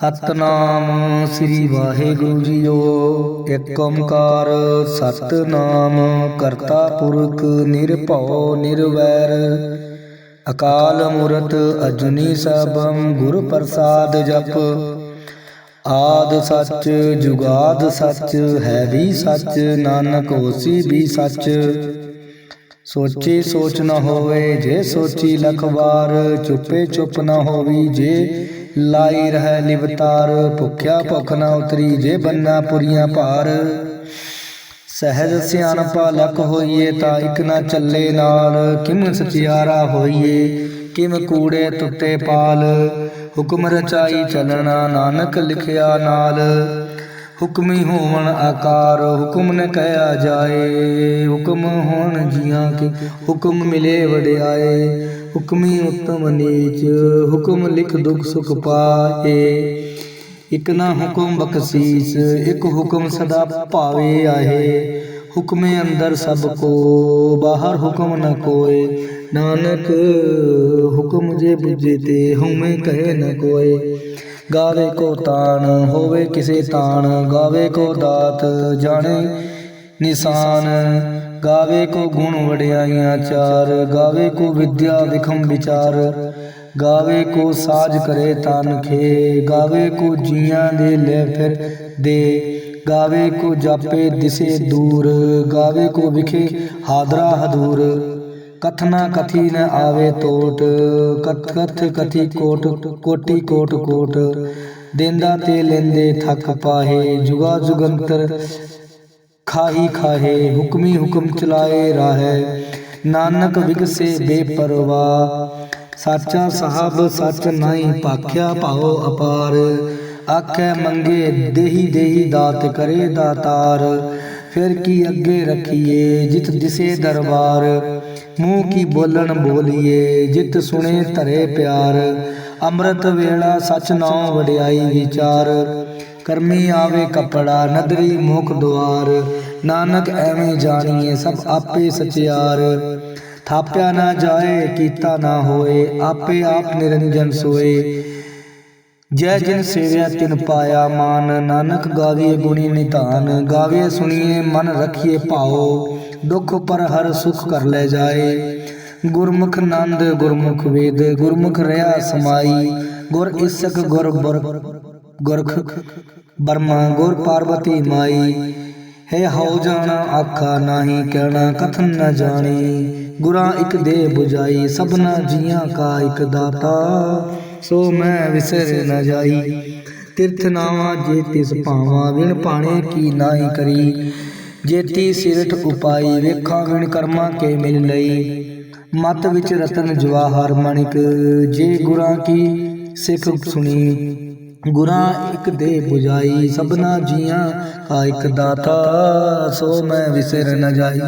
ਸਤਨਾਮ ਸ੍ਰੀ Waheguru JIO. ਏਕ ਓੰਕਾਰ, ਸਤਨਾਮ ਕਰਤਾ ਪੁਰਖ ਨਿਰਭਉ ਨਿਰਵੈਰ। ਅਕਾਲ ਮੂਰਤ ਅਜੂਨੀ ਸਭੰ ਗੁਰ ਪ੍ਰਸਾਦ ਜਪ। ਆਦ ਸੱਚ, ਜੁਗਾਦ ਸੱਚ, ਹੈ ਵੀ ਸੱਚ, ਨਾਨਕ ਹੋਸੀ ਵੀ ਸੱਚ। ਸੋਚੀ ਸੋਚ ਨਾ ਹੋਵੇ, ਜੇ ਸੋਚੀ ਲਖ ਵਾਰ ਚੁੱਪੇ ਚੁੱਪ ਨਾ ਹੋਵੀ, ਜੇ ਲਾਈ ਰਹਿ ਨਿਵਤਾਰ, ਭੁਖਿਆ ਭੁਖ ਨਾ ਉਤਰੀ, ਜੇ ਬੰਨਾ ਪੁਰੀਆਂ ਭਾਰ। ਸਹਿਜ ਸਿਆਣਪਾ ਲਖ ਹੋਈਏ, ਤਾਂ ਇਕ ਨਾ ਚੱਲੇ ਨਾਲ। ਕਿਮ ਸਚਿਆਰਾ ਹੋਈਏ, ਕਿਮ ਕੂੜੇ ਤੁੱਤੇ ਪਾਲ। ਹੁਕਮ ਰਚਾਈ ਚੱਲਣਾ ਨਾਨਕ ਲਿਖਿਆ ਨਾਲ। ਹੁਕਮੀ ਹੋਵਣ ਆਕਾਰ, ਹੁਕਮ ਨ ਕਹਿਆ ਜਾਏ। ਹੁਕਮ ਹੋਣ ਜੀਆਂ ਕੇ ਹੁਕਮ ਮਿਲੇ ਵਡਿਆਏ। ਹੁਕਮੀ ਉਤਮ ਨੀਚ, ਹੁਕਮ ਲਿਖ ਦੁਖ ਸੁਖ ਪਾਏ। ਇਕ ਨਾ ਹੁਕਮ ਬਖਸ਼ੀਸ, ਇਕ ਹੁਕਮ ਸਦਾ ਭਾਵੇ ਆਹੇ। ਹੁਕਮੇ ਅੰਦਰ ਸਭ ਕੋ, ਬਾਹਰ ਹੁਕਮ ਨ ਕੋਏ। ਨਾਨਕ, ਹੁਕਮ ਜੇ ਬੁਝੇ ਤੇ ਹਉਮੈ ਕਹੇ ਨ ਕੋਏ। ਗਾਵੇ ਕੋ ਤਾਣ, ਹੋਵੇ ਕਿਸੇ ਤਾਣ। ਗਾਵੇ ਕੋ ਦਾਤ, ਜਾਣੇ ਨਿਸ਼ਾਨ। ਗਾਵੇ ਕੋ ਗੁਣ ਵਡਿਆਈਆਂ ਚਾਰ, ਗਾਵੇ ਕੋ ਵਿਦਿਆ ਵਿਖਮ ਵਿਚਾਰ, ਗਾਵੇ ਕੋ ਸਾਜ ਕਰੇ ਤਨ ਖੇ ਗਾਵੇ ਕੋ ਜੀਆਂ ਦੇ ਲੈ ਫਿਰ ਦੇ, ਗਾਵੇ ਕੋ ਜਾਪੇ ਦਿਸੇ ਦੂਰ, ਗਾਵੇ ਕੋ ਵਿਖੇ ਹਾਦਰਾ ਹਦੂਰ। ਕਥਨਾ ਕਥੀ ਨ ਆਵੇ ਤੋਟ, ਕਥ ਕਥ ਕਥੀ ਕੋਟ, ਕੋਟੀ ਕੋਟ ਕੋਟ। ਦੇਂਦਾ ਤੇ ਲੈਂਦੇ ਥੱਕ ਪਾਹੇ, ਜੁਗਾ ਜੁਗੰਤਰ ਖਾਹੀ ਖਾਹੇ, ਹੁਕਮੀ ਹੁਕਮ ਚਲਾਏ ਰਾਹੇ। ਨਾਨਕ ਵਿਗਸੇ ਬੇਪਰਵਾ। ਸਾਚਾ ਸਾਹਿਬ, ਸੱਚ ਨਹੀਂ ਭਾਖਿਆ ਭਾਉ ਅਪਾਰ। ਆਖੇ ਮੰਗੇ, ਦੇਹੀ ਦੇਹੀ ਦਾਤ ਕਰੇ ਦਾਤਾਰ। ਫਿਰ ਕੀ ਅੱਗੇ ਰਖੀਏ, ਜਿਤ ਦਿਸੇ ਦਰਬਾਰ। ਮੂੰਹ ਕੀ ਬੋਲਣ ਬੋਲੀਏ, ਜਿਤ ਸੁਣੇ ਧਰੇ ਪਿਆਰ। ਅੰਮ੍ਰਿਤ ਵੇਲਾ ਸਚ ਨਾਉ ਵਡਿਆਈ ਵਿਚਾਰ। ਕਰਮੀ ਆਵੇ ਕਪੜਾ, ਨਦਰੀ ਮੁਖ ਦੁਆਰ। ਨਾਨਕ ਐਵੇਂ ਜਾਣੀਏ ਸਭ ਆਪੇ ਸਚਿਆਰ। ਥਾਪਿਆ ਨਾ ਜਾਏ, ਕੀਤਾ ਨਾ ਹੋਏ, ਆਪੇ ਆਪ ਨਿਰੰਜਨ ਸੋਏ। ਜੈ ਜਿਨ ਸੇਵਿਆ ਤਿਨ ਪਾਇਆ ਮਾਨ, ਨਾਨਕ ਗਾਵੀਏ ਗੁਣੀ ਨਿਧਾਨ। ਗਾਵੇ ਸੁਣੀਏ, ਮਨ ਰਖੀਏ ਭਾਉ। ਦੁਖ ਪਰ ਹਰ ਸੁਖ ਕਰ ਲੈ ਜਾਏ। ਗੁਰਮੁਖ ਨੰਦ, ਗੁਰਮੁਖ ਵੇਦ, ਗੁਰਮੁਖ ਰਿਆ ਸਮਾਈ। ਗੁਰ ਇਸਕ ਗੁਰ ਗੁਰਖ, ਬਰਮਾ ਗੁਰ ਪਾਰਵਤੀ ਮਾਈ। ਹੈ ਹਉ ਜਾਣਾ, ਆਖਾ ਨਾਹੀ, ਕਹਿਣਾ ਕਥਨ ਨਾ ਜਾਣੀ। ਗੁਰਾਂ ਇਕ ਦੇ 부ਜਾਈ ਸਭਨਾ ਜੀਆਂ ਕਾ ਇਕ ਦਾਤਾ। ਸੋ ਮੈਂ ਵਿਸਰ ਨ ਜਾਈ। ਤਿਰਥ ਨਾਵਾ ਜੇ ਤਿਸ ਭਾਵਾ, ਵਿਣ ਪਾਣੇ ਕੀ ਨਾਹੀ ਕਰੀ। ਜੇਤੀ ਸਿਰਟ ਉਪਾਈ, ਵੇਖਾਂ ਵਿਣ ਕਰਮਾਂ ਕੇ ਮਿਲ ਲਈ। ਮਤ ਵਿੱਚ ਰਤਨ ਜਵਾਹਰ ਮਣਿਕ। ਜੇ ਗੁਰਾਂ ਕੀ ਸਿੱਖ ਸੁਣੀ ਗੁਰਾਂ ਇੱਕ ਦੇ 부ਜਾਈ ਸਭਨਾ ਜੀਆਂ ਕਾ ਇੱਕ ਦਾਤਾ, ਸੋ ਮੈਂ ਵਿਸਰ ਨ ਜਾਈ।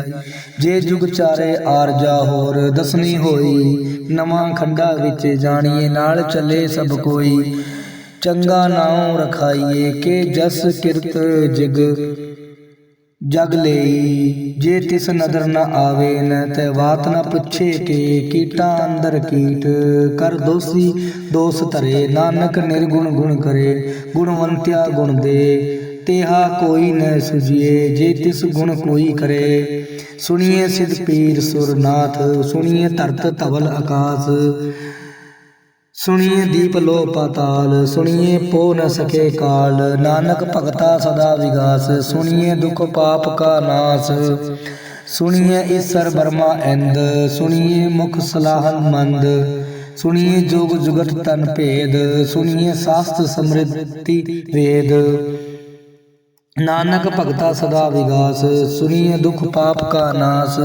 ਜੇ ਜੁਗ ਚਾਰੇ ਆਰਜਾ ਹੋਰ, ਦਸਵੀਂ ਹੋਈ, ਨਵਾਂ ਖੰਡਾ ਵਿੱਚ ਜਾਣੀਏ, ਨਾਲ ਚੱਲੇ ਸਭ ਕੋਈ। ਚੰਗਾ ਨਾਉ ਰਖਾਈਏ, ਕੇ ਜਸ ਕਿਰਤ ਜਿਗ। ਜਗ ਲਈ, ਜੇ ਤਿਸ ਨਦਰ ਨ ਆਵੇ ਨ ਤੇ ਬਾਤ ਨ ਪੁੱਛੇ ਕੇ ਕੀਟਾਂ ਅੰਦਰ ਕੀਟ। ਕਰ ਦੋਸੀ ਦੋਸ ਧਰੇ, ਨਾਨਕ ਨਿਰਗੁਣ ਗੁਣ ਕਰੇ, ਗੁਣਵੰਤਿਆ ਗੁਣ ਦੇ। ਤੇਹਾ ਕੋਈ ਨ ਸੁਜੀਏ ਜੇ ਤਿਸ ਗੁਣ ਕੋਈ ਕਰੇ। ਸੁਣੀਏ ਸਿਧ ਪੀਰ ਸੁਰਨਾਥ, ਸੁਣੀਏ ਧਰਤ ਧਵਲ ਆਕਾਸ। ਸੁਣੀਏ ਦੀਪ ਲੋ ਪਾਤਾਲ ਸੁਣੀਏ ਪੋ ਨ ਸਕੇ ਕਾਲ। ਨਾਨਕ ਭਗਤਾ ਸਦਾ ਵਿਗਾਸ, ਸੁਣੀਏ ਦੁਖ ਪਾਪ ਕਾ ਨਾਸ। ਸੁਣੀਏ ਈਸਰ ਬਰਮਾ ਇੰਦ ਸੁਣੀਏ ਮੁਖ ਸਲਾਹਨ ਮੰਦ। ਸੁਣੀਏ ਜੋਗ ਜੁਗਤ ਤਨ ਭੇਦ, ਸੁਣੀਏ ਸਾਸਤ ਸਮ੍ਰਿਤੀ ਵੇਦ। ਨਾਨਕ ਭਗਤਾ ਸਦਾ ਵਿਗਾਸ, ਸੁਣੀਏ ਦੁਖ ਪਾਪ ਕਾ ਨਾਸ।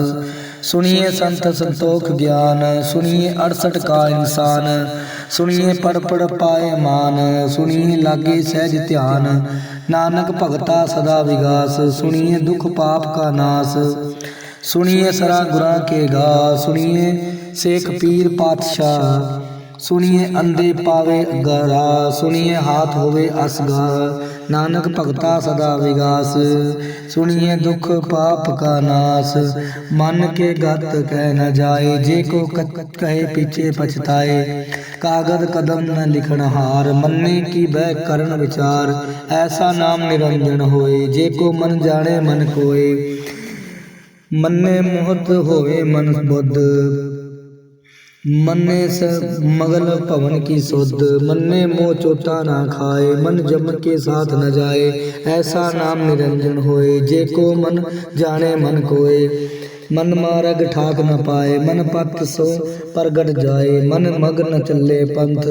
ਸੁਣੀਏ ਸੰਤ ਸੰਤੋਖ ਗਿਆਨ, ਸੁਣੀਏ 68 ਕਾ ਇਨਸਾਨ, ਸੁਣੀਏ ਪੜ ਪੜ ਪਾਏ ਮਾਨ, ਸੁਣੀਏ ਲਾਗੇ ਸਹਿਜ ਧਿਆਨ, ਨਾਨਕ ਭਗਤਾ ਸਦਾ ਵਿਗਾਸ, ਸੁਣੀਏ ਦੁਖ ਪਾਪ ਕਾ ਨਾਸ, ਸੁਣੀਏ ਸਰਾ ਗੁਰਾਂ ਕੇ ਗਾ ਸੁਣੀਏ ਸੇਖ ਪੀਰ ਪਾਤਸ਼ਾਹ। ਸੁਣੀਏ ਅੰਦੇ ਪਾਵੇ ਗਰਾ, ਸੁਣੀਏ ਹਾਥ ਹੋਵੇ ਅਸਗਾ। ਨਾਨਕ ਭਗਤਾ ਸਦਾ ਵਿਗਾਸ, ਸੁਣੀਏ ਦੁਖ ਪਾਪ ਕਾ ਨਾਸ। ਮਨ ਕੇ ਗਤ ਕਹਿ ਨ ਜਾਏ, ਜੇ ਕੋ ਕਹੇ ਪਿਛੇ ਪਛਤਾਏ। ਕਾਗਦ ਕਦਮ ਨ ਲਿਖਣ ਹਾਰ, ਮੰਨੇ ਕੀ ਬਹਿ ਕਰਨ ਵਿਚਾਰ। ਐਸਾ ਨਾਮ ਨਿਰੰਜਨ ਹੋਏ, ਜੇ ਕੋ ਮਨ ਜਾਣੇ ਮਨ ਕੋਏ। ਮੰਨੇ ਮੋਹਤ ਹੋਵੇ ਮਨ ਬੁੱਧ। ਮੰਨੇ ਸ ਮਗਲ ਭਵਨ ਕੀ ਸੁਧ, ਮੰਨੇ ਮੋਹ ਚੋਟਾ ਨਾ ਖਾਏ, ਮਨ ਜਮ ਕੇ ਸਾਥ ਨ ਜਾਏ, ਐਸਾ ਨਾਮ ਨਿਰੰਜਨ ਹੋਏ, ਜੇ ਕੋ ਮਨ ਜਾਣੇ ਮਨ ਕੋਏ। ਮਨ ਮਾਰਗ ਠਾਕ ਨ ਪਾਏ, ਮਨ ਪਤ ਸੋ ਪ੍ਰਗਟ ਜਾਏ, ਮਨ ਮਗ ਨ ਚੱਲੇ ਪੰਥ।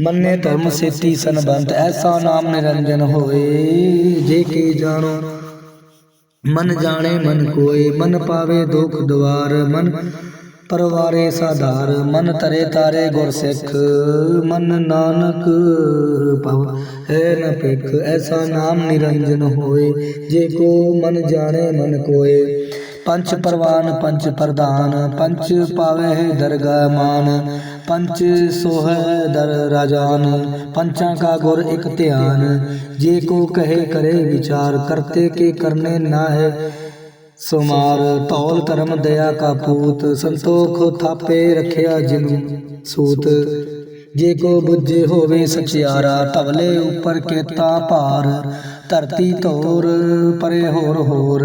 ਮੰਨੇ ਧਰਮ ਸੇਤੀ ਸੰਬੰਧ ਐਸਾ ਨਾਮ ਨਿਰੰਜਨ ਹੋਏ। ਜੇ ਕੇ ਜਾਣੋ, ਮਨ ਜਾਣੇ ਮਨ ਕੋਏ, ਮਨ ਪਾਵੇ ਦੁਖ ਦੁਆਰ, ਮਨ ਪਰਵਾਰੇ ਸਾਧਾਰ, ਮਨ ਤਰੇ ਤਾਰੇ ਗੁਰ ਸਿੱਖ, ਮਨ ਨਾਨਕ ਭਵ। ਹੈ ਨ ਭਿਖ ਐਸਾ ਨਾਮ ਨਿਰੰਜਨ ਹੋਏ, ਜੇ ਕੋ ਮਨ ਜਾਣੇ ਮਨ ਕੋਏ। ਪੰਚ ਪ੍ਰਵਾਨ, ਪੰਚ ਪ੍ਰਧਾਨ, ਪੰਚ ਪਾਵੇ ਹੈ ਦਰਗਾਹ ਮਾਨ। ਪੰਚ ਸੋਹੈ ਦਰ ਰਾਜਾਨ, ਪੰਚਾਂ ਕਾ ਗੁਰ ਇਕ ਧਿਆਨ। ਜੇ ਕੋ ਕਹੇ ਕਰੇ ਵਿਚਾਰ, ਕਰਤੇ ਕੇ ਕਰਨੇ ਨਾ ਹੈ ਸੁਮਾਰ ਧੌਲ ਧਰਮ ਦਇਆ ਕਾ ਪੂਤ, ਸੰਤੋਖ ਥਾਪੇ ਰੱਖਿਆ ਜਿਨ। ਸੂਤ, ਜੇ ਕੋ ਬੁੱਝੇ ਹੋਵੇ ਸਚਿਆਰਾ, ਧਵਲੇ ਉੱਪਰ ਕੇਤਾ ਭਾਰ। ਧਰਤੀ ਤੋਰ ਪਰੇ ਹੋਰ ਹੋਰ,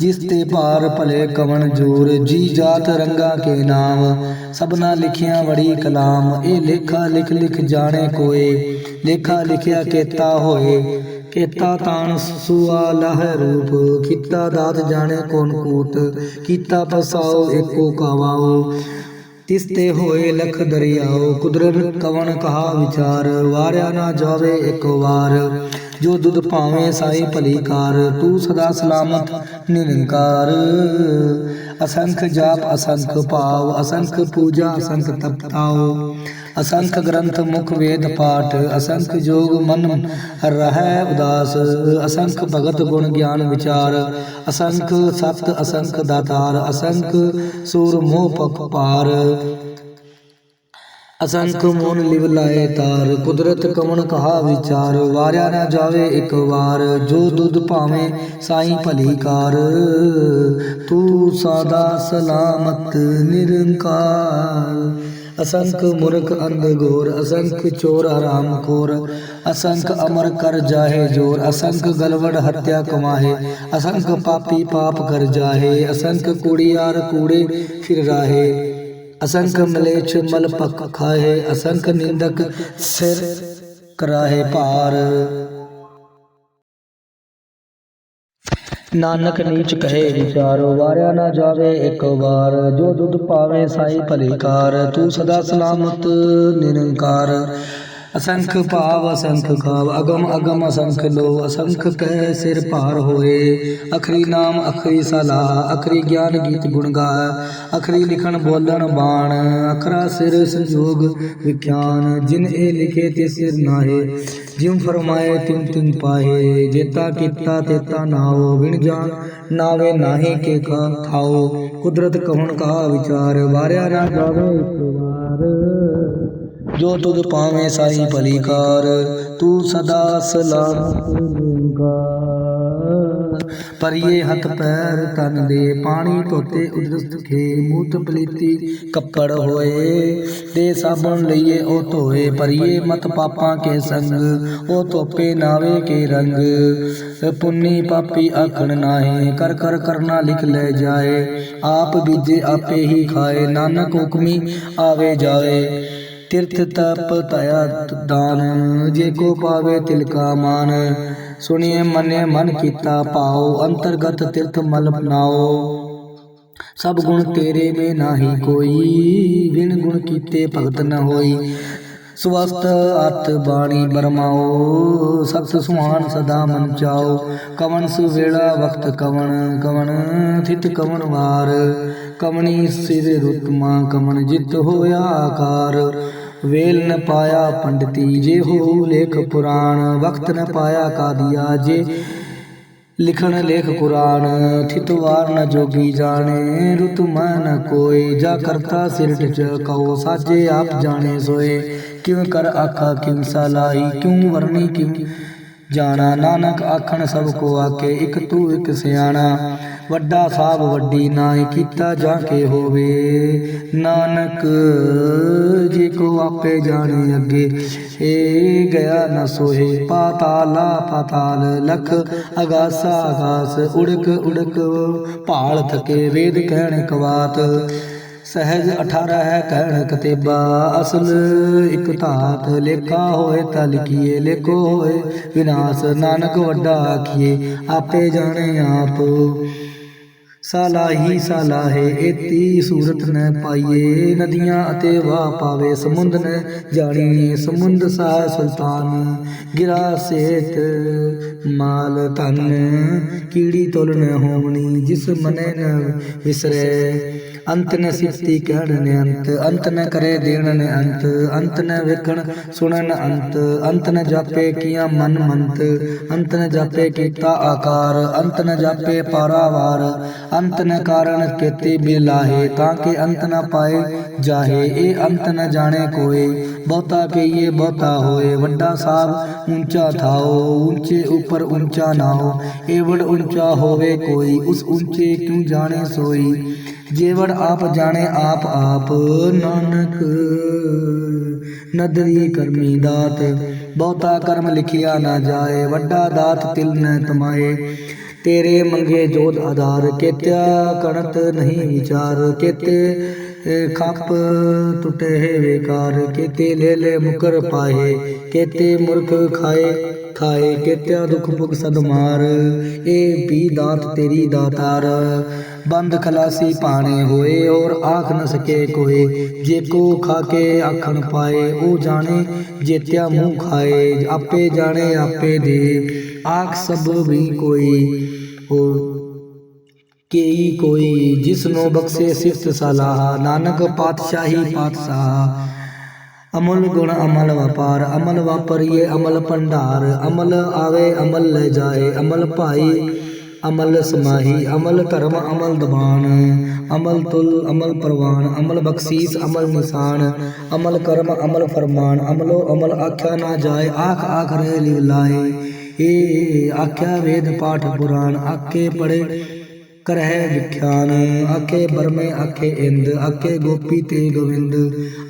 ਜਿਸ ਤੇ ਭਾਰ ਭਲੇ ਕਵਣ ਜੋਰ। ਜੀ ਜਾਤ ਰੰਗਾ ਕੇ ਨਾਮ, ਸਭਨਾ ਲਿਖਿਆ ਵੜੀ ਕਲਾਮ। ਇਹ ਲੇਖਾ ਲਿਖ ਲਿਖ ਜਾਣੇ ਕੋਏ, ਲੇਖਾ ਲਿਖਿਆ ਕੇਤਾ ਹੋਏ। ਕੀਤਾ ਤਾਣ ਸੁਆ ਲਹ ਰੂਪ ਕੀਤਾ ਦਾਤ ਜਾਣੇ ਕੋਨ ਕੂਟ ਕੀਤਾ ਪਸਾਓ ਏਕੋ ਕਾਵਾਓ। ਤਿਸ ਤੇ ਹੋਏ ਲਖ ਦਰਿਆਓ, ਕੁਦਰਤ ਕਵਣ ਕਹਾ ਵਿਚਾਰ, ਵਾਰਿਆ ਨਾ ਜਾਵੇ ਇੱਕ ਵਾਰ। ਜੋ ਦੁੱਧ ਪਾਵੇਂ ਸਾਈ ਭਲੀ ਕਾਰ, ਤੂੰ ਸਦਾ ਸਲਾਮਤ ਨਿਰੰਕਾਰ। ਅਸੰਖ ਜਾਪ, ਅਸੰਖ ਭਾਵ, ਅਸੰਖ ਪੂਜਾ, ਅਸੰਖ ਤਪਤਾਓ ਅਸੰਖ ਗ੍ਰੰਥ, ਮੁਖ ਵੇਦ ਪਾਠ, ਅਸੰਖ ਜੋਗ ਮਨ ਰਹਿ ਉਦਾਸ, ਅਸੰਖ ਭਗਤ ਗੁਣ ਗਿਆਨ ਵਿਚਾਰ, ਅਸੰਖ ਸਤ, ਅਸੰਖ ਦਾਤਾਰ, ਅਸੰਖ ਸੂਰ ਮੋਹ ਪਖ ਪਾਰ। ਅਸੰਖ ਮੋਨ ਲਿਵ ਲਾਏ ਤਾਰ ਕੁਦਰਤ ਕਵਣ ਕਹਾ ਵਿਚਾਰ ਵਾਰਿਆ ਨਾ ਜਾਵੇ ਇੱਕ ਵਾਰ ਜੋ ਦੁੱਧ ਭਾਵੇਂ ਸਾਈ ਭਲੀ ਕਾਰ। ਤੂੰ ਸਦਾ ਸਲਾਮਤ ਨਿਰੰਕਾਰ। ਅਸੰਖ ਮੁਰਖ ਅੰਧ ਗੋਰ ਅਸੰਖ ਚੋਰ ਹਰਾਮ ਖੋਰ। ਅਸੰਖ ਅਮਰ ਕਰ ਜਾਹੇ ਜੋਰ ਅਸੰਖ ਗਲਵੜ ਹੱਤਿਆ ਕਮਾਹੇ। ਅਸੰਖ ਪਾਪੀ ਪਾਪ ਕਰ ਜਾਹੇ ਅਸੰਖ ਕੁੜੀਆਰ ਕੂੜੇ ਫਿਰ ਰਾਹੇ। ਅਸੰਖ ਮਲੇਛ ਮਲ ਪਕ ਖਾਏ, ਅਸੰਖ ਨਿੰਦਕ ਸਿਰ ਕਰਾਹੇ ਭਾਰ। ਨਾਨਕ ਨੀਚ ਕਹੇ, ਵਿਚਾਰੋ ਵਾਰਿਆ ਨਾ ਜਾਵੇ ਇੱਕ ਵਾਰ, ਜੋ ਦੁੱਧ ਪਾਵੇ ਸਾਈ ਭਲੀ ਕਾਰ, ਤੂੰ ਸਦਾ ਸਲਾਮਤ ਨਿਰੰਕਾਰ। ਅਸੰਖ ਭਾਵ, ਅਸੰਖ ਕਾਵ ਅਗਮ ਅਗਮ, ਅਸੰਖ ਲੋ ਅਸੰਖ ਕਹਿ ਸਿਰ ਭਾਰ ਹੋਏ। ਅਖਰੀ ਨਾਮ, ਅਖਰੀ ਸਲਾਹ, ਅਖਰੀ ਗਿਆਨ ਗੀਤ ਗੁਣ ਗਾ। ਅਖਰੀ ਲਿਖਣ, ਬੋਲਣ, ਬਾਣ, ਅਖਰਾ ਸਿਰ ਸੰਜੋਗ ਵਿਖਿਆਨ। ਜਿਨ ਇਹ ਲਿਖੇ ਤੇ ਸਿਰ ਨਾਹੇ, ਜਿਉ ਫਰਮਾਏ ਤਿਨ ਤਿਨ ਪਾਹੇ। ਜੇਤਾ ਕੀਤਾ ਤੇਤਾ ਨਾਓ ਵਿਣ ਜਾਣ ਨਾਵੇ ਨਾਹੀ ਕੇ ਖਾ ਖਾਓ ਕੁਦਰਤ ਕਹਣ ਕਾ ਵਿਚਾਰ, ਵਾਰਿਆ ਨਾ ਜਾਵੇ ਇੱਕ ਵਾਰ। ਜੋ ਤੁਧ ਪਾਵੇਂ ਸਾਈ ਭਲੀ ਕਾਰ ਤੂੰ ਸਦਾ ਸਲਾਮਤ ਪਰਿਏ ਹੱਥ ਪੈਰ ਤਨ ਦੇ ਪਾਣੀ ਧੋਤੇ ਉਦਰਸਤ ਖੇ ਮੂਤ ਪਲੀਤੀ ਕੱਪੜ ਹੋਏ, ਦੇ ਸਾਬਣ ਲਈਏ ਉਹ ਧੋਏ। ਪਰਿਏ ਮਤ ਪਾਪਾਂ ਕੇ ਸੰਗ, ਉਹ ਧੋਪੇ ਨਾਵੇ ਕੇ ਰੰਗ। ਪੁੰਨੀ ਪਾਪੀ ਆਖਣ ਨਾਹੀ, ਕਰ ਕਰ ਕਰਨਾ ਲਿਖ ਲੈ ਜਾਏ। ਆਪ ਬੀਜੇ ਆਪੇ ਹੀ ਖਾਏ, ਨਾਨਕ ਹੁਕਮੀ ਆਵੇ ਜਾਏ ਤਿਰਥ ਤਪ ਤਇਆ ਦਾਨ, ਜੇ ਕੋ ਪਾਵੇ ਤਿਲ ਕਾ ਮਾਨ। ਸੁਣੀਏ, ਮਨੇ, ਮਨ ਕੀਤਾ ਪਾਓ ਅੰਤਰਗਤ ਤਿਰਥ ਮਲ ਬਨਾਓ ਸਭ ਗੁਣ ਤੇਰੇ ਮੇ ਨਾਹੀ ਕੋਈ ਵਿਣ ਗੁਣ ਕੀਤੇ ਭਗਤ ਨ ਹੋਈ। ਸਵਸਤ ਅਤ ਬਾਣੀ ਬਰਮਾਓ, ਸਖਤ ਸੁਹਾਨ ਸਦਾ ਮਨ ਚਾਓ। ਕਵਨ ਸੁਵੇਲਾ ਵਕਤ ਕਵਨ ਕਵਨ ਥਿਤ ਕਵਨ ਵਾਰ। ਕਵਣੀ ਸਿਰ ਰੁਤਮਾ ਕਵਨ ਜਿਤ ਹੋਇਆ ਆਕਾਰ। ਵੇਲ ਨ ਪਾਇਆ ਪੰਡਤੀ ਜੇ ਹੋ ਲੇਖ ਪੁਰਾਣ, ਵਕਤ ਨ ਪਾਇਆ ਕਾਦੀਆ ਜੇ। ਲਿਖਣ ਲੇਖ ਕੁਰਾਨ, ਥਿਤਵਾਰ ਨ ਜੋਗੀ ਜਾਣੇ। ਰੁਤ ਮਨ ਨ ਕੋਏ, ਜਾ ਕਰਤਾ ਸਿਰਟ ਚ ਕਉ ਸਾਜੇ ਆਪ ਜਾਣੇ ਸੋਏ। ਕਿਉ ਕਰ ਆਖਾ, ਕਿਉ ਸਲਾਈ ਕਿਉ ਵਰਨੀ ਕਿਉ ਜਾਣਾ, ਨਾਨਕ ਆਖਣ ਸਭ ਕੋ ਆਕੇ ਇਕ ਤੂੰ, ਇਕ ਸਿਆਣਾ। ਵੱਡਾ ਸਾਹਿਬ ਵੱਡੀ ਨਾਈ, ਕੀਤਾ ਜਾ ਕੇ ਹੋਵੇ। ਨਾਨਕ ਜੇ ਕੋ ਆਪੇ ਜਾਣੇ ਅੱਗੇ, ਏ ਗਿਆ ਨਾ ਸੋਹੇ, ਪਾਤਾਲਾ, ਪਾਤਾਲ ਲਖ, ਅਗਾਸਾ ਆਗਾਸ ਉੜਕ ਉੜਕ, ਭਾਲ ਥਕੇ, ਵੇਦ ਕਹਿਣ ਕਵਾਤ। ਸਹਿਜ 18 ਹੈ ਕਹਿਣ ਕਤੇਬਾ, ਅਸਲ ਇਕ ਧਾਤ ਲੇਖਾ ਹੋਏ ਤਾਂ ਲਿਖੀਏ ਲੇਖੋ ਹੋਏ, ਵਿਨਾਸ਼ ਨਾਨਕ ਵੱਡਾ ਆਖੀਏ, ਆਪੇ ਜਾਣੇ ਆਪ। ਸਾਲਾਹੀ ਸਾਲਾਹੇ ਏਤੀ ਸੂਰਤ ਨ ਪਾਈਏ, ਨਦੀਆਂ ਅਤੇ ਵਾਹ ਪਾਵੇ, ਸਮੁੰਦ ਨ ਜਾਣੀਏ, ਸਮੁੰਦ ਸਾ ਸੁਲਤਾਨ। ਗਿਰਾ ਸੇਤ ਮਾਲ ਤਨ ਕੀੜੀ ਤੁਲ ਨ ਹੋਵਣੀ ਜਿਸ ਮਨੇ ਨ ਵਿਸਰੇ। ਅੰਤ ਨ ਸਿਫਤੀ ਕਹਿਣ ਨ ਅੰਤ ਅੰਤ ਨ ਕਰੇ ਦੇਣ ਨ ਅੰਤ ਅੰਤ ਨ ਵੇਖਣ ਸੁਣਨ ਅੰਤ ਅੰਤ ਨ ਜਾਪੇ ਕੀਆ ਮਨ ਮੰਤ, ਅੰਤ ਨ ਜਾਪੇ ਕੀਤਾ ਆਕਾਰ, ਅੰਤ ਨ ਜਾਪੇ ਪਾਰਾਵਾਰ, ਅੰਤ ਨ ਕਾਰਨ ਕੇਤੇ ਬਿਲਾਹੇ, ਤਾਂ ਕਿ ਅੰਤ ਨ ਪਾਏ ਜਾਹੇ, ਇਹ ਅੰਤ ਨ ਜਾਣੇ ਕੋਏ, ਬਹੁਤਾ ਕਹੀਏ ਬਹੁਤਾ ਹੋਏ, ਵੱਡਾ ਸਾਹਿਬ ਉੱਚਾ ਥਾਓ, ਉੱਚੇ ਉੱਪਰ ਉੱਚਾ ਨਾ ਹੋ ਇਹ ਉੱਚਾ ਹੋਵੇ ਕੋਈ, ਉਸ ਉੱਚੇ ਕਿਉਂ ਜਾਣੇ ਸੋਈ? ਜੇਵੜ ਆਪ ਜਾਣੇ ਆਪ ਆਪ, ਨਾਨਕ। ਨਦਰੀ ਕਰਮੀ ਦਾਤ, ਬਹੁਤਾ ਕਰਮ ਲਿਖਿਆ ਨਾ ਜਾਏ, ਵੱਡਾ ਦਾਤ ਤਿਲ ਨ ਤਮਾਏ। ਤੇਰੇ ਮੰਗੇ ਜੋਤ ਆਧਾਰ, ਕੇਤਿਆ ਕਣਤ ਨਹੀਂ ਵਿਚਾਰ। ਕੇਤੇ ਏ ਖੱਪ ਟੁੱਟੇ ਹੈ ਵੇਕਾਰ, ਕੇਤੇ ਲੈ ਲੈ ਮੁਕਰ ਪਾਏ। ਕੇਤੇ ਮੁਰਖ ਖਾਏ ਖਾਏ, ਕੇਤਿਆ ਦੁਖ ਭੁਗ ਸਦ ਮਾਰ। ਇਹ ਵੀ ਦਾਤ ਤੇਰੀ ਦਾਤਾਰ। ਬੰਦ ਖਲਾਸੀ ਪਾਣੇ ਹੋਏ, ਔਰ ਆਖ ਨ ਸਕੇ ਕੋਏ। ਜੇ ਕੋ ਖਾ ਕੇ ਆਖਣ ਪਾਏ, ਉਹ ਜਾਣੇ ਜੇਤਿਆ ਮੂੰਹ ਖਾਏ। ਆਪੇ ਜਾਣੇ, ਆਪੇ ਦੇ। ਆਖ ਸਭ ਵੀ ਕੋਈ ਹੋ ਕੇਈ ਕੋਈ। ਜਿਸ ਨੂੰ ਬਖਸ਼ੇ ਸਿਫਤ ਸਲਾਹ, ਨਾਨਕ ਪਾਤਸ਼ਾਹੀ ਪਾਤਸ਼ਾਹ। ਅਮਲ ਗੁਣ ਅਮਲ ਵਪਾਰ, ਅਮਲ ਵਾਪਰੀਏ ਅਮਲ ਭੰਡਾਰ, ਅਮਲ ਆਵੇ ਅਮਲ ਲੈ ਜਾਏ, ਅਮਲ ਭਾਈ ਅਮਲ ਸਮਾਹੀ, ਅਮਲ ਧਰਮ ਅਮਲ ਦਬਾਨ ਅਮਲ ਤੁਲ ਅਮਲ ਪ੍ਰਵਾਨ ਅਮਲ ਬਖਸ਼ੀਸ ਅਮਲ ਨਿਸ਼ਾਨ, ਅਮਲ ਕਰਮ ਅਮਲ ਫਰਮਾਨ, ਅਮਲੋ ਅਮਲ ਆਖਿਆ ਨਾ ਜਾਏ, ਆਖ ਆਖ ਰਹੇ ਲਿਵ ਲਾਏ ਏ ਆਖਿਆ ਵੇਦ ਪਾਠ ਪੁਰਾਣ ਆਕੇ ਪੜੇ ਕਰਹਿ ਵਿਖਿਆਨ। ਆਖੇ ਬਰਮੇ, ਆਖੇ ਇੰਦ, ਆਖੇ ਗੋਪੀ ਤੇ ਗੋਵਿੰਦ,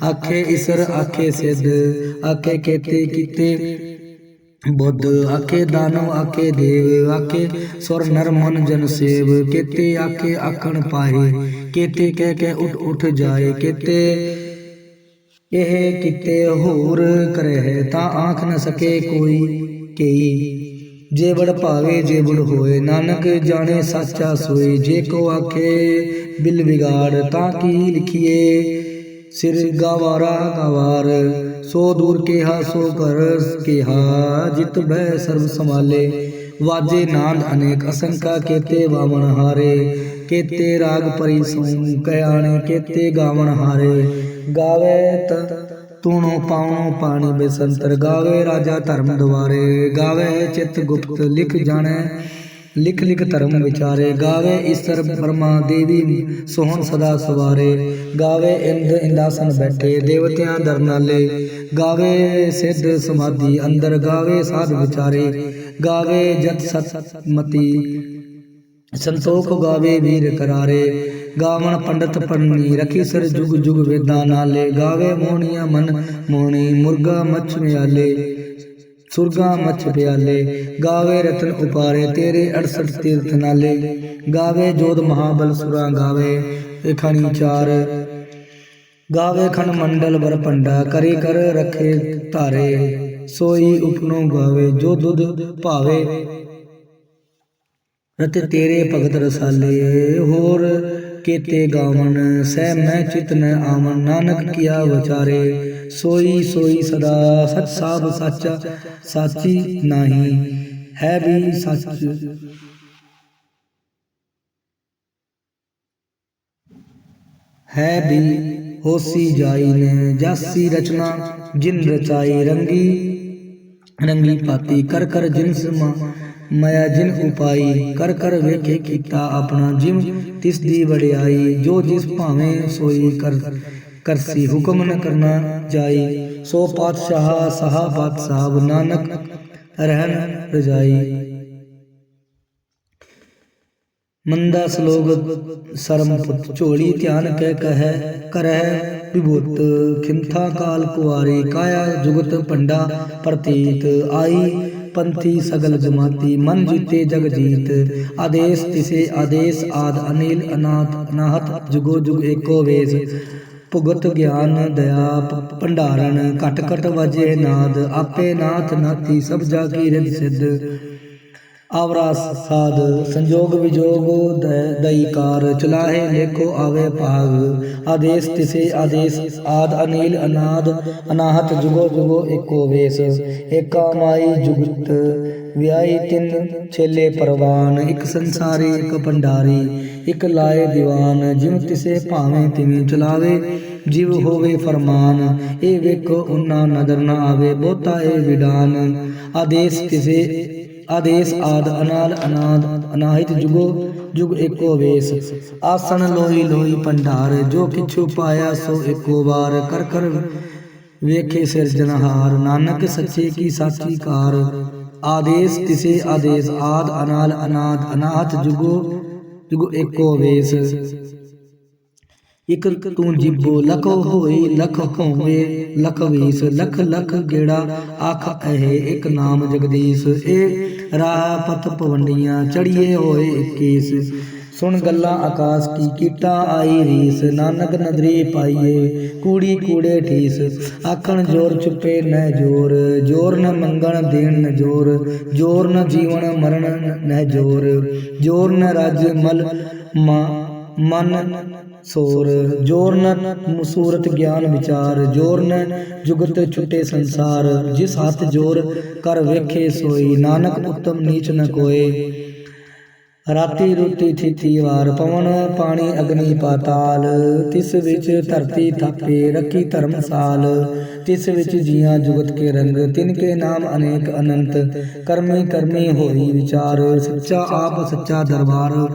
ਆਖੇ ਈਸਰ, ਆਖੇ ਸਿੱਧ, ਆਖੇ ਕੇਤੇ ਕੀਤੇ ਬੁੱਧ, ਆਖੇ ਦਾਨਵ, ਆਖੇ ਦੇਵ, ਆਖੇ ਸੁਰ ਨਰ ਮਨ ਜਨ ਸੇਵ, ਕੇਤੇ ਆਖੇ ਆਖਣ ਪਾਏ ਕੇਤੇ ਕਹਿ ਕੇ ਉਠ ਉਠ ਜਾਏ, ਕੇਤੇ ਇਹ ਕਿਤੇ ਹੋਰ ਕਰਹਿ, ਤਾਂ ਆਖ ਨ ਸਕੇ ਕੋਈ ਕਈ ਜੇ ਭਾਵੇ ਜੇ ਹੋਏ, ਨਾਨਕ ਜਾਣੇ ਸਾਚਾ ਸੋਏ, ਜੇ ਕੋ ਆਖੇ ਬਿਲ ਵਿਗਾੜ, ਤਾਂ ਕੀ ਲਿਖੀਏ? ਸਿਰ ਗਵਾਰਾ ਗਵਾਰ, ਸੋ ਦੂਰ ਕੇਹਾ, ਸੋ ਕਰ ਕੇਹਾ। ਜਿਤ ਬੈ ਸਰਬ ਸੰਭਾਲੇ, ਵਾਜੇ ਨਾਦ ਅਨੇਕ ਅਸੰਕਾ ਕੇਤੇ ਵਾਵਣ ਹਾਰੇ। ਕੇਤੇ ਰਾਗ ਪਰਿ ਸੋ, ਕਹਿਆਣੇ ਕੇਤੇ ਗਾਵਣ ਹਾਰੇ। ਗਾਵੇ ਤ ਤੂਣੋ ਪਾਉਣੋ ਪਾਣੀ ਬੇਸੰਤਰ, ਗਾਵੇ ਰਾਜਾ ਧਰਮ ਦੁਆਰੇ, ਗਾਵੇ ਚਿਤ ਗੁਪਤ, ਲਿਖ ਜਾਣੈ, ਲਿਖ ਲਿਖ ਧਰਮ ਵਿਚਾਰੇ, ਗਾਵੇ ਈਸ਼ਰ ਬਰਮਾ ਦੇਵੀ ਸੋਹਣ ਸਦਾ ਸਵਾਰੇ, ਗਾਵੇ ਇੰਦ ਇੰਦਾਸਨ ਬੈਠੇ, ਦੇਵਤਿਆਂ ਦਰਨਾਲੇ, ਗਾਵੇ ਸਿੱਧ ਸਮਾਧੀ ਅੰਦਰ, ਗਾਵੇ ਸਾਧ ਵਿਚਾਰੇ, ਗਾਵੇ ਜਤ ਸਤ ਮਤੀ ਸੰਤੋਖ ਗਾਵੇ ਵੀਰ ਕਰਾਰੇ ਗਾਵਣ ਪੰਡਤ ਪੰਨੀ ਰਖੀ ਸਰ ਜੁਗ ਜੁਗ ਵੇਦਾਂ ਨਾਲੇ, ਗਾਵੇ ਮੋਹਣੀਆਂ ਮਨ ਮੋਹਣੀ ਮੁਰਗਾ ਮੱਛ ਮਿਆਲੇ, ਸੁਰਗਾ ਮੱਛ ਪਿਆਲੇ, ਗਾਵੇ ਰਤਨ ਉਪਾਰੇ, ਤੇਰੇ 68 ਤੀਰਥ ਨਾਲੇ, ਗਾਵੇ ਜੋਧ ਮਹਾਬਲ ਸੁਰਾ ਗਾਵੇ ਇਹ ਚਾਰ, ਗਾਵੇ ਖਣ ਮੰਡਲ ਬਰ ਪੰਡਾ ਕਰੀ ਕਰ ਰਖੇ ਧਾਰੇ, ਸੋਈ ਉਪਨੋ ਗਾਵੇ, ਜੋ ਦੁੱਧ ਭਾਵੇ ਰਤੇ ਤੇਰੇ ਭਗਤ ਰਸਾਲੇ, ਹੋਰ ਕੇਤੇ ਗਾਵਨ ਸਹਿ ਮੈਂ ਚਿਤ ਨ ਆਵਨ ਨਾਨਕ ਕੀਆ ਵਿਚਾਰੇ, ਸੋਈ ਸੋਈ ਸਦਾ, ਸਚ ਸਾਬ ਸੱਚਾ, ਸਾਚੀ ਨਾਹੀ, ਹੈ ਵੀ ਸੱਚ। ਹੈ ਵੀ ਹੋਸੀ ਜਾਈ ਨੇ ਜਾਸੀ ਰਚਨਾ, ਜਿਨ ਰਚਾਈ ਰੰਗੀ ਰੰਗੀ ਪਾਤੀ ਕਰ ਕਰ ਜਿਨਸ ਮਾ ਮਾਇਆ ਜਿਨ ਉਪਾਈ ਕਰ ਕਰ ਵੇਖੇ ਕੀਤਾ ਆਪਣਾ ਜਿਮ, ਤਿਸ ਦੀ ਵਡਿਆਈ ਜੋ ਜਿਸ ਭਾਵੇਂ ਸੋਈ ਕਰ, ਕਰਸੀ ਹੁਕਮ ਨ ਕਰਨਾ ਜਾਈ, ਸੋ ਪਾਤਸ਼ਾਹ ਸਹਾ ਬਾਦਸ਼ਾਹ ਨਾਨਕ ਰਹਿਣ ਰਜਾਈ। ਮੰਦਾ ਸਲੋਕ, ਸਰਮ ਪੁੱਤ ਝੋਲੀ ਧਿਆਨ ਕਹਿ ਕਹੈ ਕਰਹਿ ਵਿਭੂਤ ਖਿੰਥਾ ਕਾਲ ਕੁਆਰੀ ਕਾਇਆ ਜੁਗਤ ਪੰਡਾ ਪ੍ਰਤੀਤ ਆਈ। ਪੰਥੀ ਸਗਲ ਜਮਾਤੀ ਮਨ ਜੀਤੇ ਜਗ ਜੀਤ। ਆਦੇਸ਼ ਤਿਸੇ ਆਦੇਸ਼ ਆਦ, ਅਨੀਲ ਅਨਾਥ, ਅਨਾਹਤ, ਜੁਗੋ ਜੁਗ ਏਕੋ ਵੇਸ। ਭੁਗਤ ਗਿਆਨ, ਦਇਆ, ਭੰਡਾਰਨ, ਘਟ ਘਟ ਵਜੇ ਨਾਦ, ਆਪੇ ਨਾਥ ਨਾਥੀ ਸਭ ਜਾ ਕੀ ਰਿਦ ਸਿੱਧ। ਆਵਰਾ ਸਾਧ ਸੰਜੋਗ ਵਿਜੋਗ ਦਇ- ਦਈਕਾਰ ਚਲਾਹੇ ਲੇਖੋ ਆਵੇ ਭਾਗ। ਆਦੇਸ਼ ਤਿਸੇ ਆਦੇਸ਼, ਆਦ ਅਨੀਲ ਅਨਾਦ, ਅਨਾਹਤ ਜੁਗੋ ਜੁਗੋ ਏਕੋ ਵੇਸ। ਏਕਾ ਮਾਈ ਜੁਗਤ, ਵਿਆਹੀ ਤਿੰਨ ਛੇਲੇ ਪਰਵਾਨ। ਇੱਕ ਸੰਸਾਰੀ, ਇੱਕ ਭੰਡਾਰੀ, ਇੱਕ ਲਾਏ ਦੀਵਾਨ। ਜਿਮ ਤਿਸੇ ਭਾਵੇਂ ਤਿਵੇਂ ਚਲਾਵੇ, ਜਿਵ ਹੋਵੇ ਫਰਮਾਨ। ਇਹ ਵੇਖੋ ਉਨਾ ਨਦਰ ਨਾ ਆਵੇ, ਬਹੁਤਾ ਇਹ ਵਿਡਾਨ। ਆਦੇਸ਼ ਤਿਸੇ ਆਦੇਸ਼ ਆਦ ਅਨਾਲ ਅਨਾਦ ਅਨਾਹਿਤ ਜੁਗੋ ਜੁਗ ਏਕੋ ਵੇਸ। ਆਸਣ ਲੋਈ ਲੋਈ ਭੰਡਾਰ, ਜੋ ਕਿਛੁ ਪਾਇਆ ਸੋ ਏਕੋ ਵਾਰ। ਕਰ ਕਰ ਵੇਖੇ ਸਿਰਜਨਹਾਰ ਨਾਨਕ ਸੱਚੇ ਕੀ ਸਾਚੀ ਕਾਰ। ਆਦੇਸ਼ ਤਿਸੇ ਆਦੇਸ਼ ਆਦ ਅਨਾਲ ਅਨਾਦ ਅਨਾਹਤ ਜੁਗੋ ਜੁਗ ਏਕੋ ਵੇਸ। ਇਕ ਤੂੰ ਜਿਬੋ ਲਖ ਹੋਈ, ਲਖ ਹੋਵੇ, ਲਖ ਵੀਸ, ਲਖ ਲਖ ਗੇੜਾ। ਆਖ ਅਹੇ ਇੱਕ ਨਾਮ ਜਗਦੀਸ਼ ਇਹ ਰਾਹ ਪਤ ਪਵੰਡੀਆਂ ਚੜੀਏ ਹੋਏ 21 ਸੁਣ ਗੱਲਾਂ ਆਕਾਸ਼ ਕੀ ਕੀਟਾ ਆਈ ਰੀਸ, ਨਾਨਕ ਨਦਰੀ ਪਾਈਏ ਕੂੜੀ ਕੂੜੇ ਠੀਸ। ਆਖਣ ਜੋਰ ਚੁੱਪੇ ਨਹਿ ਜੋਰ ਜੋਰ ਨ ਮੰਗਣ ਦੇਣ ਨ ਜੋਰ ਜੋਰ ਨ ਜੀਵਨ ਮਰਨ ਨਹਿ ਜੋਰ ਜੋਰ ਨ ਰਾਜ ਮਲ ਮਾ- ਮਨ ਸੋਰ, ਜੋਰ ਨ ਗਿਆਨ ਵਿਚਾਰ, ਜੋਰ ਜੁਗਤ ਛੁਟੇ ਸੰਸਾਰ, ਜਿਸ ਹੱਥ ਜੋਰ ਕਰ ਵੇਖੇ ਸੋਈ, ਨਾਨਕ ਉਤਮ ਨੀਚ ਨ ਕੋਏ। ਰਾਤੀ ਰੁਤੀ ਥਿਤੀ ਵਾਰ, ਪਵਨ ਪਾਣੀ ਅਗਨੀ ਪਾਤਾਲ, ਤਿਸ ਵਿੱਚ ਧਰਤੀ ਥਾਪੇ, ਰੱਖੀ ਧਰਮਸਾਲ ਤਿਸ ਵਿੱਚ ਜੀਆਂ ਜੁਗਤ ਕੇ ਰੰਗ, ਤਿਨ ਕੇ ਨਾਮ ਅਨੇਕ ਅਨੰਤ। ਕਰਮੀ ਕਰਮੀ ਹੋਈ ਵਿਚਾਰ, ਸੱਚਾ ਆਪ ਸੱਚਾ ਦਰਬਾਰ।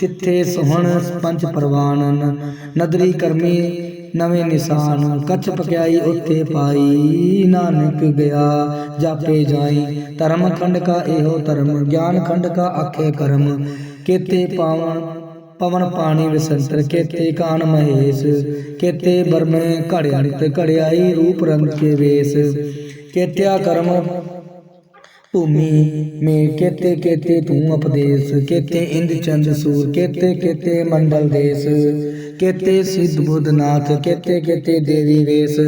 ਤਿੱਥੇ ਸੁਹਣ ਪੰਜ ਪਰਵਾਨ ਨ- ਨਦਰੀ ਕਰਮੀ ਨਵੇਂ ਨਿਸ਼ਾਨ। ਕੱਚ ਪਕਿਆਈ ਉੱਥੇ ਪਾਈ, ਨਾਨਕ ਗਿਆ, ਜਾਪੇ ਜਾਈ। ਧਰਮ ਖੰਡ ਕਾ ਇਹੋ ਧਰਮ, ਗਿਆਨ ਖੰਡ ਕਾ ਆਖੇ ਕਰਮ। ਕੇਤੇ ਪਾਵਨ ਪਵਨ ਪਾਣੀ ਵਿਸੰਤਰ ਕੇਤੇ ਕਾਨ ਮਹੇਸ਼, ਕੇਤੇ ਬਰਮੇ ਘੜਿਆੜਿਤ ਘੜਿਆਈ ਰੂਪ ਰੰਗ ਕੇ ਵੇਸ। ਕੇਤਿਆ ਕਰਮ ਭੂਮੀ, ਮੇ ਕੇਤੇ ਕੇਤੇ ਤੂੰ ਉਪਦੇਸ। ਕੇਤੇ ਇੰਦ ਚੰਦ ਸੂਰ, ਕੇਤੇ ਕੇਤੇ ਮੰਡਲ ਦੇਸ। ਕੇਤੇ ਸਿੱਧ ਬੁੱਧ ਨਾਥ, ਕੇਤੇ ਕੇਤੇ ਦੇਵੀ ਵੇਸ।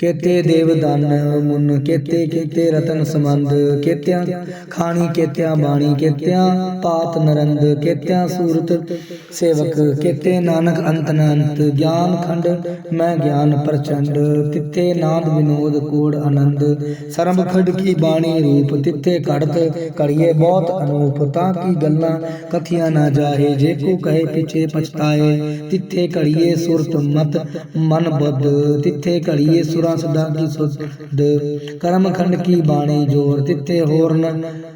ਕੇਤੇ ਦੇਵਦਾਨ ਮੁਨ, ਕੇਤੇ ਕੇਤੇ ਰਤਨ ਸਮੰਦ ਕੇਤਿਆਂ ਖਾਣੀ, ਕੇਤਿਆਂ ਬਾਣੀ, ਕੇਤਿਆਂ ਪਾਤ ਨਰੰਦ, ਕੇਤਿਆਂ ਸੂਰਤ ਸੇਵਕ, ਕੇਤੇ ਨਾਨਕ ਅੰਤ ਨ ਗਿਆਨ ਖੰਡ, ਮੈਂ ਗਿਆਨ ਪ੍ਰਚੰਡ, ਤਿੱਥੇ ਨਾਦ ਵਿਨੋਦ, ਕੋੜ ਆਨੰਦ, ਸਰਬ ਖੰਡ ਕੀ ਬਾਣੀ ਰੂਪ, ਤਿੱਥੇ ਘੜਤ ਘੜੀਏ ਬਹੁਤ ਅਨੂਪ, ਤਾਂ ਕੀ ਗੱਲਾਂ ਕਥੀਆਂ ਨਾ ਜਾਹੇ, ਜੇ ਕੋ ਕਹੇ ਪਿਛੇ ਪਛਤਾਏ, ਤਿੱਥੇ ਘੜੀਏ ਸੁਰਤ ਮਤ ਮਨ ਬੁੱਧ, ਤਿੱਥੇ ਘੜੀਏ ਸੁਰਾਂ ਸਦਾ ਕੀ ਸੁਧ ਕਰਮ ਖੰਡ ਕੀ ਬਾਣੀ ਜੋਰ ਤਿੱਥੇ ਹੋਰ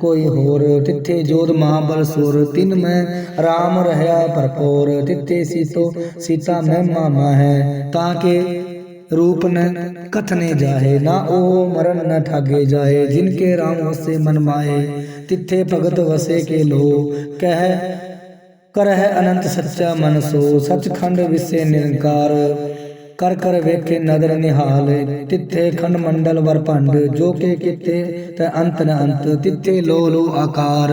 ਕੋਈ ਹੋਰ। ਤਿੱਥੇ ਜੋਤ ਮਹਾਬਲ ਸੁਰ ਤਿਨ ਮੈਂ RAM ਰਹਿਆ ਭਰਪੂਰ। ਤਿੱਥੇ ਸੀਤੋ ਸੀਤਾ ਮਹਿਮਾ ਮਾਹੈ ਤਾਂ ਕਿ ਰੂਪ ਨ ਕਥਨੇ ਜਾਹੇ। ਨਾ ਉਹ ਮਰਨ ਨ ਠਾਗੇ ਜਾਏ ਜਿਨ ਕੇ ਰਾਮ ਵਸੇ ਮਨ ਮਾਏ ਤਿੱਥੇ ਭਗਤ ਵਸੇ ਕੇ ਲੋ ਕਹਿ ਕਰਹਿ ਅਨੰਤ ਸੱਚਾ ਮਨ ਸੋ। ਸਚਖੰਡ ਵਿਸੇ ਨਿਰੰਕਾਰ। ਕਰ ਕਰ ਵੇਖੇ ਨਦਰ ਨਿਹਾਲ, ਤਿੱਥੇ ਖੰਡ ਮੰਡਲ ਵਰ ਭੰਡ, ਜੋ ਕੇ ਕਿਤੇ ਤੈ ਅੰਤ ਨ ਅੰਤ, ਤਿੱਥੇ ਲੋ ਲੋ ਆਕਾਰ।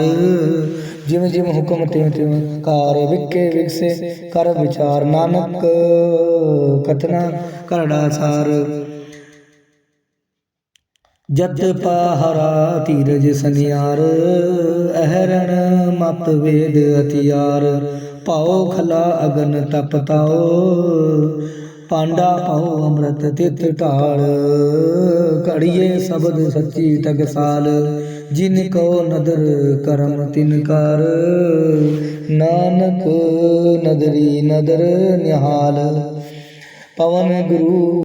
ਜਿਵੇਂ ਜਿਵੇਂ ਹੁਕਮ ਤਿਵੇਂ ਤਿਵੇਂ ਕਾਰ ਵਿਕੇ ਵਿਕਸੇ ਕਰ ਵਿਚਾਰ ਨਾਨਕ, ਕਥਨਾ ਕਰੜਾ ਸਾਰ। ਜਤ ਪਾਹਰਾ ਧੀਰਜ ਸੰਿਆਰ ਅਹਰਣ ਮਤ ਵੇਦ ਅਤਿਆਰ ਪਾਉ ਖਲਾ ਅਗਨ ਤਪਤਾਓ ਪਾਂਡਾ ਪਾਉ ਅੰਮ੍ਰਿਤ ਤਿਤ ਢਾਲ। ਘੜੀਏ ਸ਼ਬਦ ਸੱਚੀ ਟਗਸਾਲ ਜਿਨ ਕੋ ਨਦਰ ਕਰਮ ਤਿਨ ਕਰ। ਨਾਨਕ ਨਦਰੀ ਨਦਰ ਨਿਹਾਲ। ਪਵਨ ਗੁਰੂ